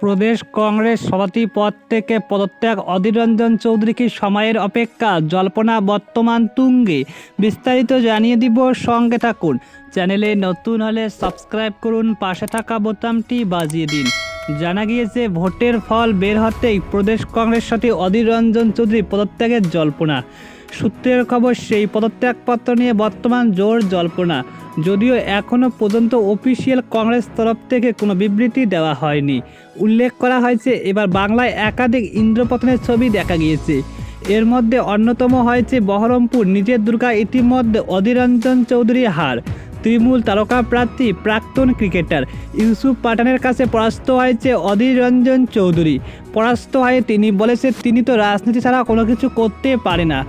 প্রদেশ কংগ্রেস সভাপতি পদ থেকে পদত্যাগ অধীর রঞ্জন চৌধুরী কি সময়ের অপেক্ষা, জল্পনা বর্তমান তুঙ্গে। বিস্তারিত জানিয়ে দিব সঙ্গে থাকুন। চ্যানেলে নতুন হলে সাবস্ক্রাইব করুন, পাশে থাকা বোতামটি বাজিয়ে দিন। জানা গিয়েছে, ভোটের ফল বের হতেই প্রদেশ কংগ্রেস সাথে অধীর রঞ্জন চৌধুরী পদত্যাগের জল্পনা। সূত্রের খবর, সেই পদত্যাগপত্র নিয়ে বর্তমান জোর জল্পনা। যদিও এখনও পর্যন্ত অফিসিয়াল কংগ্রেস তরফ থেকে কোনো বিবৃতি দেওয়া হয়নি। উল্লেখ করা হয়েছে, এবার বাংলায় একাধিক ইন্দ্রপতনের ছবি দেখা গিয়েছে। এর মধ্যে অন্যতম হয়েছে বহরমপুর নিজের দুর্গা ইতিমধ্যে অধীরঞ্জন চৌধুরী হার। তৃণমূল তারকা প্রার্থী, প্রাক্তন ক্রিকেটার ইউসুফ পাঠানের কাছে পরাস্ত হয়েছে অধীর রঞ্জন চৌধুরী। পরাস্ত হয়ে তিনি বলেছে, তিনি তো রাজনীতি ছাড়া কোনো কিছু করতে পারে না।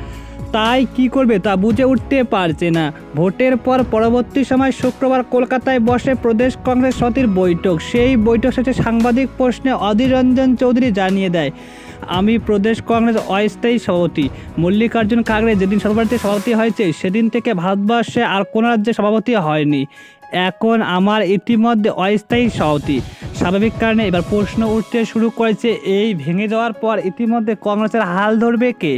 তাই কি করবে তা বুঝে উঠতে পারছে না। ভোটের পর পরবর্তী সময় শুক্রবার কলকাতায় বসে প্রদেশ কংগ্রেস সমিতির বৈঠক। সেই বৈঠক শেষে সাংবাদিক প্রশ্নে অধীর রঞ্জন চৌধুরী জানিয়ে দেয়, আমি প্রদেশ কংগ্রেস অস্থায়ী সভাপতি। মল্লিকার্জুন খাগড়ে যেদিন সর্বভারতীয় সভাপতি হয়েছে, সেদিন থেকে ভারতবর্ষে আর কোনো রাজ্যে সভাপতি হয়নি। এখন আমার ইতিমধ্যে অস্থায়ী সভাপতি। স্বাভাবিক কারণে এবার প্রশ্ন উঠতে শুরু করেছে। এই ভেঙে যাওয়ার পর ইতিমধ্যে কংগ্রেসের হাল ধরবে কে?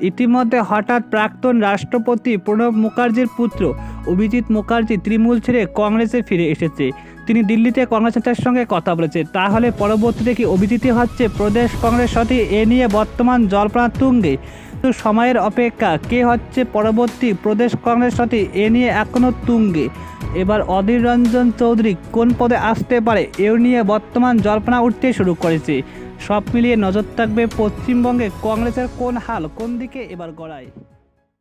ইতিমধ্যে হঠাৎ প্রাক্তন রাষ্ট্রপতি প্রণব মুখার্জির পুত্র অভিজিৎ মুখার্জি তৃণমূল ছেড়ে কংগ্রেসে ফিরে এসেছে। তিনি দিল্লিতে কংগ্রেস নেতার সঙ্গে কথা বলেছে তাহলে পরবর্তীতে কি অভিজিৎ হচ্ছে প্রদেশ কংগ্রেস সাথে এ নিয়ে বর্তমান জল্পনা তুঙ্গে সময়ের অপেক্ষা, কে হচ্ছে পরবর্তী প্রদেশ কংগ্রেস সাথী এ নিয়ে এখনও তুঙ্গে। এবার অধীর রঞ্জন চৌধুরী কোন পদে আসতে পারে এ নিয়ে বর্তমান জল্পনা উঠতে শুরু করেছে। সব মিলিয়ে নজর থাকবে পশ্চিমবঙ্গে কংগ্রেসের কোন হাল, কোন দিকে এবার গড়ায়?